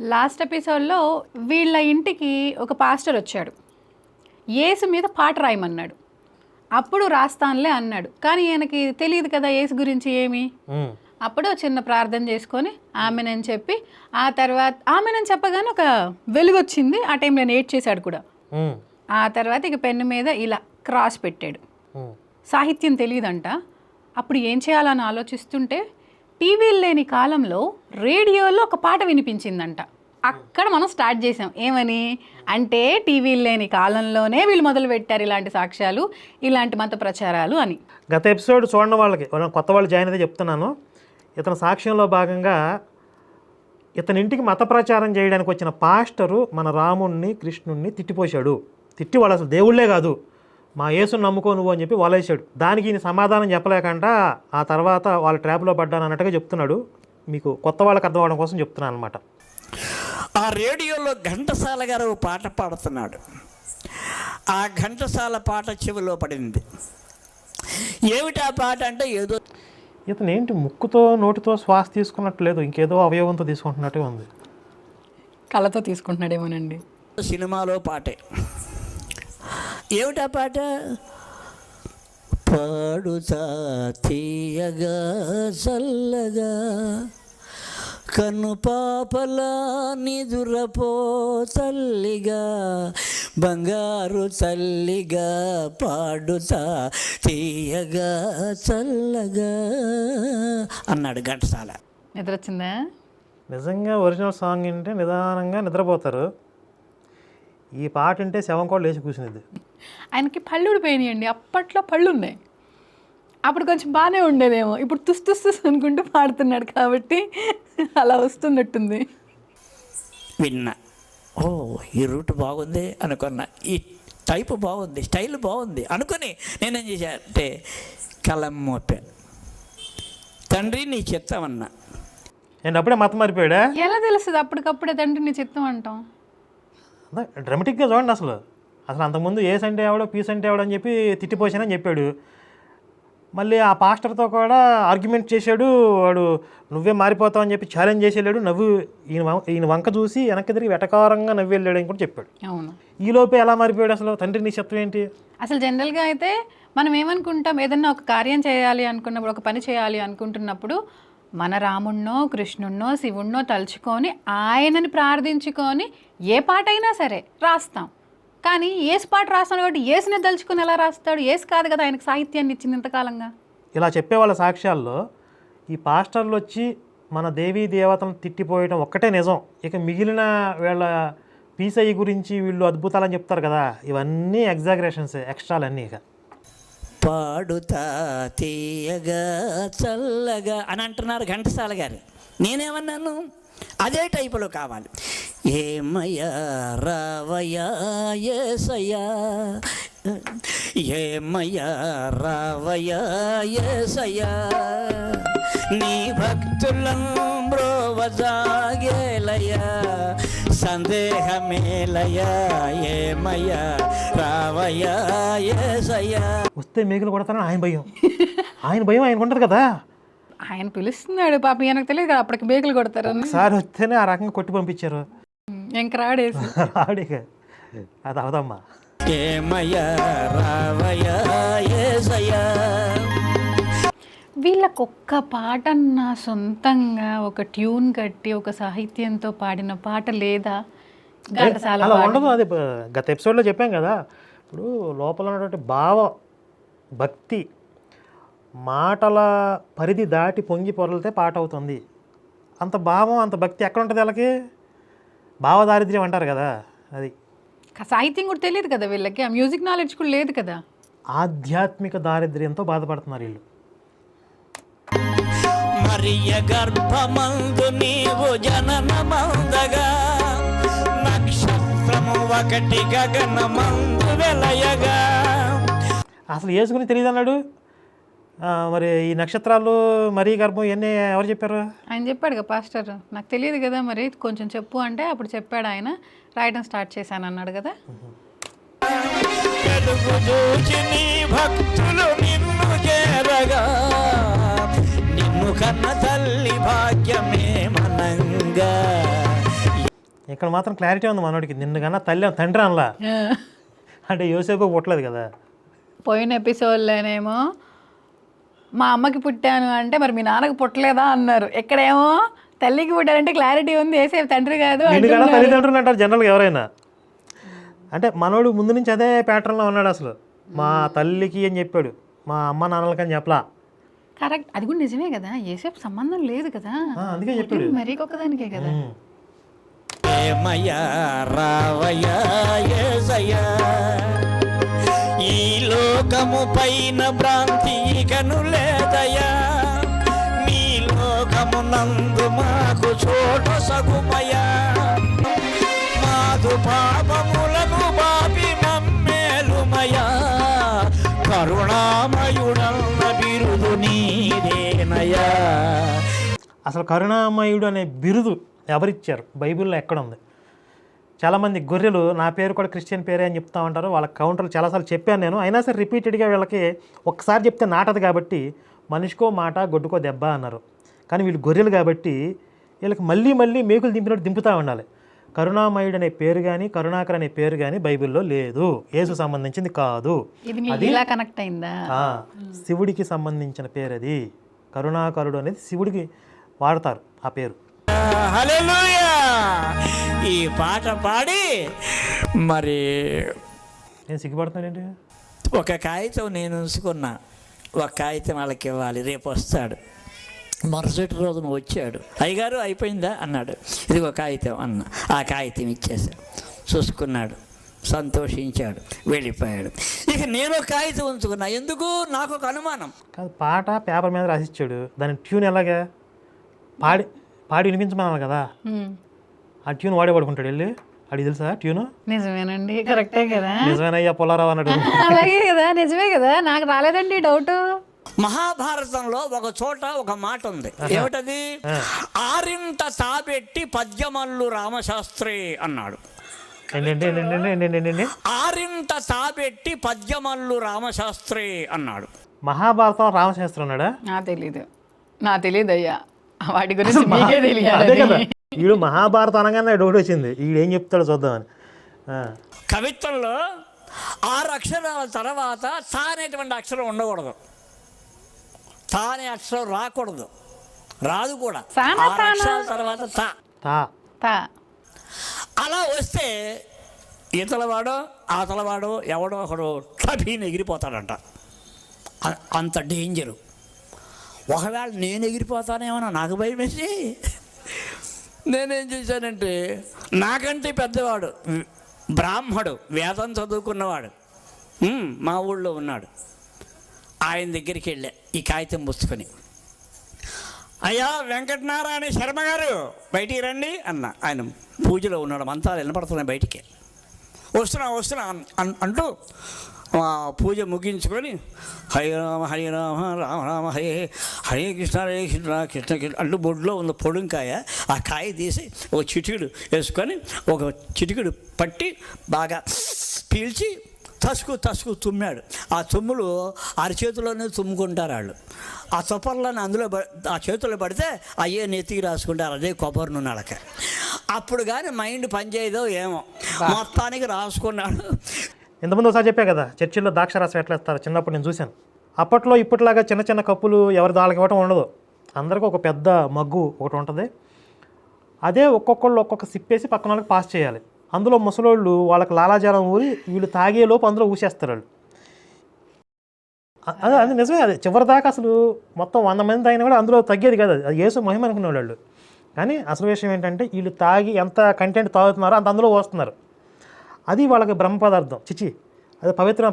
Last ఎపిసోడ్లో వీళ్ళ ఇంటికి ఒక పాస్టర్ వచ్చాడు. యేసు మీద పాట రాయమన్నాడు. అప్పుడు రాస్తానులే అన్నాడు. కానీ ఈయనకి తెలియదు కదా యేసు గురించి ఏమి. అప్పుడు చిన్న ప్రార్థన చేసుకొని ఆమెనని చెప్పి ఆ తర్వాత ఆమెనని చెప్పగానే ఒక వెలుగు వచ్చింది ఆ టైంలో నేట్ చేశాడు కూడా. ఆ తర్వాత ఇక పెన్ను మీద ఇలా క్రాస్ పెట్టాడు. సాహిత్యం తెలియదంట. అప్పుడు ఏం చేయాలని ఆలోచిస్తుంటే టీవీలు లేని కాలంలో రేడియోలో ఒక పాట వినిపించిందంట. అక్కడ మనం స్టార్ట్ చేసాం. ఏమని? అంటే టీవీలు లేని కాలంలోనే వీళ్ళు మొదలు పెట్టారు ఇలాంటి సాక్ష్యాలు ఇలాంటి మత ప్రచారాలు అని. గత ఎపిసోడ్ చూడని వాళ్ళకి. కొత్త వాళ్ళు జాయిన్ అయితే చెప్తున్నాను. ఇతని సాక్ష్యంలో భాగంగా ఇతని ఇంటికి మత ప్రచారం చేయడానికి వచ్చిన పాస్టరు మన రాముణ్ణి కృష్ణుణ్ణి తిట్టిపోశాడు. తిట్టి వాళ్ళు అసలు దేవుళ్ళే కాదు. మా యేసుని నమ్ముకో నువ్వు అని చెప్పి వలేసాడు దానికి ఈయన సమాధానం చెప్పలేకుండా ఆ తర్వాత వాళ్ళ ట్రాప్లో పడ్డాను అన్నట్టుగా చెప్తున్నాడు. మీకు కొత్త వాళ్ళకి అర్థం అవడం కోసం చెప్తున్నాను అనమాట ఆ రేడియోలో ఘంటసాల గారు పాట పాడుతున్నాడు. ఆ ఘంటసాల పాట చెవిలో పడింది. ఏమిటి ఆ పాట అంటే ఏదో ఇతను ఏంటి ముక్కుతో నోటితో శ్వాస తీసుకున్నట్టు లేదు. ఇంకేదో అవయవంతో తీసుకుంటున్నట్టే ఉంది. కళతో తీసుకుంటున్నాడేమోనండి. సినిమాలో పాటే. ఏమిటా పాట? పాడుతా తీయగా చల్లగా కన్ను పాపలా నిదురపో తల్లిగా బంగారు తల్లిగా పాడుతా తీయగా చల్లగా అన్నాడు ఘంటసాల. నిద్ర వచ్చిందా నిజంగా ఒరిజినల్ సాంగ్ వింటే నిదానంగా నిద్రపోతారు. ఈ పాట వింటే శవం కూడా లేచి కూర్చునేది. ఆయనకి పళ్ళు ఊడిపోయినాయండి అప్పట్లో పళ్ళు ఉన్నాయి అప్పుడు కొంచెం బాగానే ఉండేదేమో. ఇప్పుడు తుస్ తుస్ తుస్ అనుకుంటూ పాడుతున్నాడు కాబట్టి అలా వస్తున్నట్టుంది. విన్నా. ఓ ఈ రూట్ బాగుంది అనుకున్నా. ఈ టైప్ బాగుంది స్టైల్ బాగుంది అనుకుని నేనేం చేశా అంటే కలం మోపా. తండ్రి నీ చెత్తమన్నా అండ్ అప్పుడే మతం మారిపోయాడా ఎలా తెలుస్తుంది? అప్పటికప్పుడే తండ్రి నీ చిత్తం అంటాం. డ్రమటిక్గా చూడండి అసలు. అసలు అంతకుముందు ఏస్ అంటే ఎవడో పీస్ అంటే ఎవడో అని చెప్పి తిట్టిపోసానని చెప్పాడు. మళ్ళీ ఆ పాస్టర్తో కూడా ఆర్గ్యుమెంట్ చేశాడు. వాడు నువ్వే మారిపోతావు అని చెప్పి ఛాలెంజ్ చేసేళ్ళాడు నవ్వు ఈయన ఈయన వంక చూసి వెనక్కి తిరిగి వెటకారంగా నవ్వి వెళ్ళాడు అని కూడా చెప్పాడు. అవును. ఈ లోపే ఎలా మారిపోయాడు అసలు? తండ్రి నీ శత్వం ఏంటి? అసలు జనరల్గా అయితే మనం ఏమనుకుంటాం? ఏదన్నా ఒక కార్యం చేయాలి అనుకున్నప్పుడు ఒక పని చేయాలి అనుకుంటున్నప్పుడు మన రాముణ్ణో కృష్ణుణ్ణో శివుణ్ణో తలుచుకొని ఆయనని ప్రార్థించుకొని ఏ పాట అయినా సరే రాస్తాం. కానీ ఏసు పాట రాస్తాడు కాబట్టి ఏసుని తలుచుకుని ఎలా రాస్తాడు? ఏసు కాదు కదా ఆయనకు సాహిత్యాన్ని ఇచ్చింది ఇంతకాలంగా. ఇలా చెప్పే వాళ్ళ సాక్ష్యాల్లో ఈ పాస్టర్లు వచ్చి మన దేవీ దేవతను తిట్టిపోయడం ఒక్కటే నిజం. ఇక మిగిలిన వీళ్ళ పీసీ గురించి వీళ్ళు అద్భుతాలని చెప్తారు కదా. ఇవన్నీ ఎగ్జాగరేషన్స్ ఎక్స్ట్రాలన్నీ ఇక. పాడుతా తీయగా చల్లగా అని అంటున్నారు ఘంటసాల గారు. నేనేమన్నాను? అదే టైపులో కావాలి. ఏమయ్యా రావయ్యా ఏసయ్యా? ఏమయ్యా రావయ్యా ఏసయ్యా? నీ భక్తులను బ్రోవజాగేలయ్యా సందేహమేలయ్యా ఏమయ్యా రావయ్యా ఏసయ్యా. వస్తే మేకులు కొడతారని ఆయన భయం. ఆయన భయం ఆయనకు ఉంటుంది కదా. ఆయన పిలుస్తున్నాడు పాప ఈయనకు తెలియదు కదా అప్పటికి బేకులు కొడతారని. ఒకసారి వస్తేనే ఆ రకంగా కొట్టి పంపించారు. ఇంక రాడేసి. రాడిక అది అవదమ్మా. ఏమయ్యా రావయ్యా ఏసయ్యా. వీళ్ళకు ఒక్క పాట నా సొంతంగా ఒక ట్యూన్ కట్టి ఒక సాహిత్యంతో పాడిన పాట లేదా? ఘంటసాల అలా పాట. ఉండదు. అది బ- గత ఎపిసోడ్లో చెప్పాం కదా. ఇప్పుడు లోపల ఉన్నటువంటి భావ భక్తి మాటల పరిధి దాటి పొంగి పొరలితే పాట అవుతుంది. అంత భావం అంత భక్తి ఎక్కడ ఉంటుంది వాళ్ళకి? భావదారిద్ర్యం అంటారు కదా అది. సాహిత్యం కూడా తెలియదు కదా వీళ్ళకి. ఆ మ్యూజిక్ నాలెడ్జ్ కూడా లేదు కదా. ఆధ్యాత్మిక దారిద్ర్యంతో బాధపడుతున్నారు వీళ్ళు. మరియ గర్భమందు నీవు జననమందగా నక్షత్రము ఒకటి గగనమందు వెలయగా అసలు ఏసుకుని తెలియదు అన్నాడు? మరి ఈ నక్షత్రాలు మరీ గర్భం ఇవన్నీ ఎవరు చెప్పారు? ఆయన చెప్పాడు కదా పాస్టర్. నాకు తెలియదు కదా మరి కొంచెం చెప్పు అంటే అప్పుడు చెప్పాడు ఆయన. రాయడం స్టార్ట్ చేశాను అన్నాడు కదా. భక్తులు నిన్ను చేరగా. కన్న తల్లి భాగ్యమే మనంగా. ఇక్కడ మాత్రం క్లారిటీ ఉంది మనోడికి. నిన్ను కన్నా తల్లి తండ్రి అనలా. అంటే యోసేపు పుట్టలేదు కదా. పోయిన ఎపిసోడ్లోనేమో మా అమ్మకి పుట్టాను అంటే మరి మీ నాన్నకి పుట్టలేదా? అన్నారు. ఇక్కడేమో తల్లికి పుట్టారంటే క్లారిటీ ఉంది. వేసే తండ్రి కాదు తల్లిదండ్రులు అంటారు జనరల్గా ఎవరైనా. అంటే మనోడు ముందు నుంచి అదే ప్యాటర్న్లో ఉన్నాడు అసలు. మా తల్లికి అని చెప్పాడు. మా అమ్మ నాన్నలకి అని చెప్పలా. కరెక్ట్. అది కూడా నిజమే కదా. ఏసేపు సంబంధం లేదు కదా. ఆ, అందుకే చెప్పాడు మరీ ఒక్కదానికే కదా. ఏమయ్యా రావయ్యా యేసయ్యా ఈ లోకము పైన భ్రాంతి ఇకను లేదయ్యా మీ లోకము నందు మాకు చోటు సగుమయ్యా మాదు పాపములను బాపి మమ్మేలుమయ్యా కరుణామయుడన్న బిరుదు అసలు కరుణామయుడు అనే బిరుదు ఎవరిచ్చారు? బైబిల్లో ఎక్కడ ఉంది చాలామంది గొర్రెలు నా పేరు కూడా క్రిస్టియన్ పేరే అని చెప్తా ఉంటారు. వాళ్ళ కౌంటర్లు చాలాసార్లు చెప్పాను నేను. అయినా సరే రిపీటెడ్గా వీళ్ళకి ఒక్కసారి చెప్తే నాటదు కాబట్టి మనిషికో మాట గొడ్డుకో దెబ్బ అన్నారు. కానీ వీళ్ళు గొర్రెలు కాబట్టి వీళ్ళకి మళ్ళీ మళ్ళీ మేకులు దింపినట్టు దింపుతూ ఉండాలి. కరుణామయుడు అనే పేరు కానీ కరుణాకర్ అనే పేరు కానీ బైబిల్లో లేదు. యేసు సంబంధించింది కాదు. ఇలా కనెక్ట్ అయిందా? శివుడికి సంబంధించిన పేరు అది కరుణాకరుడు అనేది శివుడికి వాడతారు ఆ పేరు. ఈ పాట పాడి మరి నేను సిగ్గుపడుతున్నానండి ఒక కాగితం నేను ఉంచుకున్నా. ఒక కాగితం వాళ్ళకి ఇవ్వాలి రేపు వస్తాడు. మరుసటి రోజున వచ్చాడు. అయ్యగారు అయిపోయిందా? అన్నాడు. ఇది ఒక కాగితం అన్న. ఆ కాగితం ఇచ్చేసాడు చూసుకున్నాడు. సంతోషించాడు వెళ్ళిపోయాడు. ఇక నేను కాగితం ఉంచుకున్నా. ఎందుకు? నాకు ఒక అనుమానం. కాదు పాట పేపర్ మీద రాసిచ్చాడు. దాని ట్యూన్ ఎలాగా? పాడి పాడి వినిపించమన్నాను కదా. ఆ ట్యూన్ వాడే పడుకుంటాడు. వెళ్ళి. అడిగి తెలుసా ట్యూన్? నిజమేనండి కరెక్టే కదా. నిజమేనయ్యా పొలారావు అన్నాడు. అలాగే కదా నిజమే కదా. నాకు రాలేదండి డౌట్. మహాభారతంలో ఒక చోట ఒక మాట ఉంది. ఏమిటది? ఆరింట తాబెట్టి పద్యమల్లు రామశాస్త్రి అన్నాడు. ఆరింట తాబెట్టి పద్యమల్లు రామశాస్త్రి అన్నాడు. మహాభారతం రామశాస్త్రం ఉన్నాడా నా తెలీదు. నా తెలియదు అయ్యా వాటి గురించి మీకే తెలియాలి వీడు మహాభారతం అనగానే డౌట్ వచ్చింది. వీడు ఏం చెప్తాడో చూద్దామని. ఆ. కవిత్వంలో ఆరు అక్షరాల తర్వాత తా అనేటువంటి అక్షరం ఉండకూడదు. తా అనే అక్షరం రాకూడదు. రాదు కూడా. సానా ఆరు అక్షరాల తర్వాత తా. తా. తా. అలా వస్తే ఈతలవాడో ఆతలవాడో ఎవడో ఒకడు టబీని ఎగిరిపోతాడంట. అంత డేంజరు. ఒకవేళ నేను ఎగిరిపోతానేమో నాకు భయం వేసి నేనేం చేశానంటే నాకంటే పెద్దవాడు బ్రాహ్మడు వేదం చదువుకున్నవాడు మా ఊళ్ళో ఉన్నాడు. ఆయన దగ్గరికి వెళ్ళా ఈ కాగితం పుచ్చుకొని అయ్యా వెంకటనారాయణ శర్మ గారు బయటికి రండి అన్న. ఆయన పూజలో ఉన్నాడు మంతాలు వినపడుతున్నాయి బయటికి. వస్తున్నా వస్తున్నా అన్- అంటూ ఆ పూజ ముగించుకొని హరి రామ హరి రామ రామ రామ హరే హరే కృష్ణ హరే కృష్ణ కృష్ణ కృష్ణ అంటూ బొడ్లో ఉన్న పొడుంకాయ ఆ కాయ తీసి ఒక చిటికుడు వేసుకొని ఒక చిటికుడు పట్టి బాగా పీల్చి తసుకు తసుకు తుమ్మాడు. ఆ తుమ్ములు అరచేతిలోనే తుమ్ముకుంటారు వాళ్ళు. ఆ తుప్పర్లను అందులో ఆ చేతుల్లో పడితే అయ్యే నెత్తికి రాసుకుంటారు. అదే కొబ్బరి నూనె అలక అప్పుడు కానీ మైండ్ పనిచేయదో ఏమో. మొత్తానికి రాసుకున్నాడు. ఇంతకుముందు ఒకసారి చెప్పా కదా చర్చిల్లో ద్రాక్షరసం ఎట్లా ఇస్తారు? చిన్నప్పుడు నేను చూశాను. అప్పట్లో ఇప్పటిలాగా చిన్న చిన్న కప్పులు ఎవరి దాళ్ళకి ఇవ్వటం ఉండదు. అందరికీ ఒక పెద్ద మగ్గు ఒకటి ఉంటుంది. అదే ఒక్కొక్కళ్ళు ఒక్కొక్క సిప్పేసి పక్కన వాళ్ళకి పాస్ చేయాలి. అందులో ముసలోళ్ళు వాళ్ళకి లాలాజలం ఊరి వీళ్ళు తాగేలోపు అందులో ఊసేస్తారు వాళ్ళు. అదే అది నిజమే అది చివరి దాకా అసలు మొత్తం వంద మంది తాగినా కూడా అందులో తగ్గేది కాదు అది. యేసు మహిమ అనుకునే వాళ్ళు. కానీ అసలు విషయం ఏంటంటే వీళ్ళు తాగి ఎంత కంటెంట్ తాగుతున్నారో అంత అందులో వస్తున్నారు అది వాళ్ళకి బ్రహ్మ పదార్థం. చిచి అది పవిత్ర